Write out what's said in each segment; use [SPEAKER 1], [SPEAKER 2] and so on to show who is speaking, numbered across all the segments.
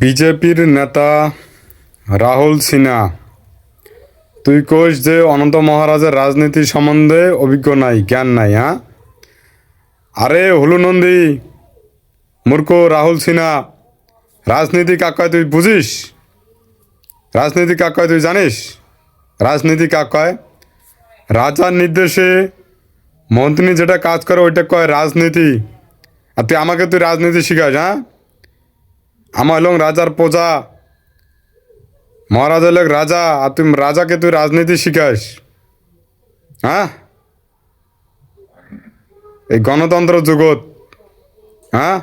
[SPEAKER 1] বিজেপির নেতা রাহুল সিনহা। তুই কোষ যে অনন্ত মহারাজের রাজনীতি সম্বন্ধে অভিজ্ঞ নাই, জ্ঞান নাই হ্যাঁ? আরে হলু নন্দী, মূর্খ রাহুল সিনহা, রাজনীতি কাক কয় তুই বুঝিস? রাজনীতি কাক কয় তুই জানিস? রাজনীতি কাক কয় রাজার নির্দেশে মন্ত্রী যেটা কাজ করে ওইটা কয় রাজনীতি? আর তুই আমাকে তুই রাজনীতি শিখাস হ্যাঁ? আমার হলাম রাজার প্রজা। মহারাজ হলে রাজা, আর তুমি রাজাকে তুই রাজনীতি শিখাস। হ্যাঁ? এই গণতন্ত্র জগৎ হ্যাঁ?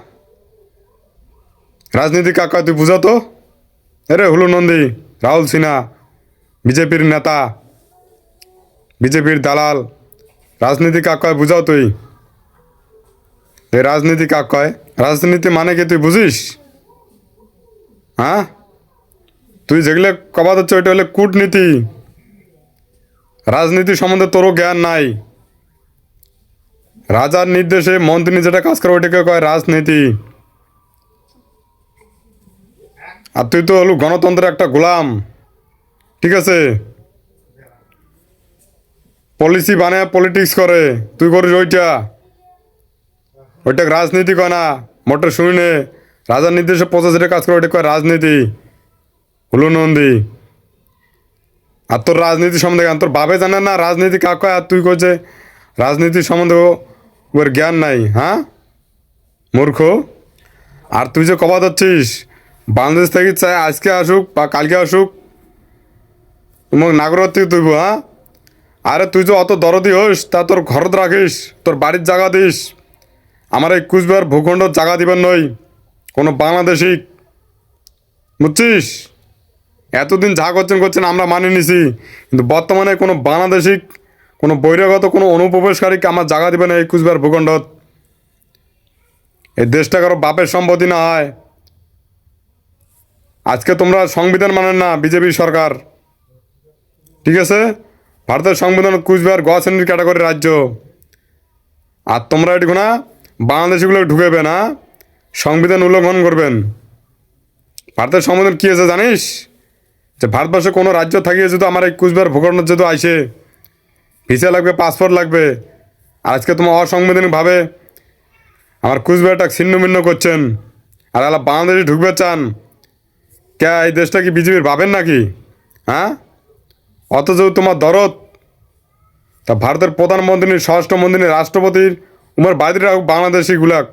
[SPEAKER 1] রাজনীতি কাকা, তুই বুঝা তো? এরে হুলু নন্দী, রাহুল সিনহা, বিজেপির নেতা, বিজেপির দালাল, রাজনীতি কাক কয় বুঝাও তুই। এই রাজনীতি কাক কয় রাজনীতি মানে কি তুই বুঝিস? হ্যাঁ? তুই যেগুলো কবাদ হচ্ছে ওইটা হলে কূটনীতি। রাজনীতি সম্বন্ধে তোরও জ্ঞান নাই। রাজার নির্দেশে মন্ত্রী যেটা কাজ করে, ওইটাকে কয় রাজনীতি। আর তুই তো হলু গণতন্ত্রের একটা গোলাম। ঠিক আছে? পলিসি বানায় পলিটিক্স করে, তুই করিস ওইটা। ওইটা রাজনীতি কয় না, মোটর শুনি রাজার নির্দেশে পঁচাশি কাজ করে ওইটা কয় রাজনীতি? হলো নন্দী। আর তোর রাজনীতি সম্বন্ধে তোর বাবে জানে না রাজনীতি কাক কয়? আর তুই কইছে রাজনীতি সম্বন্ধে ওর জ্ঞান নাই হ্যাঁ? মূর্খ। আর তুই যে কবাদ হচ্ছিস, বাংলাদেশ থেকে চাই আজকে আসুক বা কালকে আসুক তোমাকে নাগরত্ব তুইব হ্যাঁ? আরে তুই যে অত দরদি হোস, তা তোর ঘরত রাখিস, তোর বাড়ির জায়গা দিস। আমার এই কুচবিহার ভূখণ্ড জায়গা দিবেন নই। কোনো বাংলাদেশি বুঝছিস? এতদিন যা করছেন করছেন, আমরা মানি নিছি। কিন্তু বর্তমানে কোনো বাংলাদেশি, কোনো বহিরাগত, কোনো অনুপ্রবেশকারীকে আমার জায়গা দিবে না এই কুচবিহার ভূখণ্ডত। এই দেশটা কারও বাপের সম্পত্তি না হয়। আজকে তোমরা সংবিধান মানেন না, বিজেপি সরকার। ঠিক আছে? ভারতের সংবিধান কুচবিহার গ শ্রেণির ক্যাটাগরি রাজ্য। আর তোমরা এটুকু না বাংলাদেশিগুলো ঢুকেবে না। সংবিধান উল্লঙ্ঘন করবেন। ভারতের সংবিধান কী আছে জানিস? যে ভারতবর্ষে কোনো রাজ্য থাকিয়ে যেহেতু আমার এই কুচবিহার ভূখণ্ড যেহেতু আইসে ভিসা লাগবে, পাসপোর্ট লাগবে, আর আজকে তোমার অসাংবিধানিকভাবে আমার কুচবিহারটা ছিন্ন ভিন্ন করছেন, আর আলা বাংলাদেশে ঢুকবে চান, কে এই দেশটা কি বিজেপির ভাবেন নাকি? হ্যাঁ? অথচ তোমার দরদ। তা ভারতের প্রধানমন্ত্রী, স্বরাষ্ট্রমন্ত্রী রাষ্ট্রপতির উমার বাড়িতে রাখুক বাংলাদেশি গুলাক।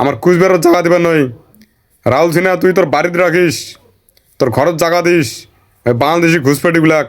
[SPEAKER 1] আমার কুচবের জায়গা দেবেন নই। রাহুল সিনহা, তুই তোর বাড়িতে রাখিস, তোর ঘরের জায়গা দিস বাংলাদেশি ঘুষপেটিগুলাক।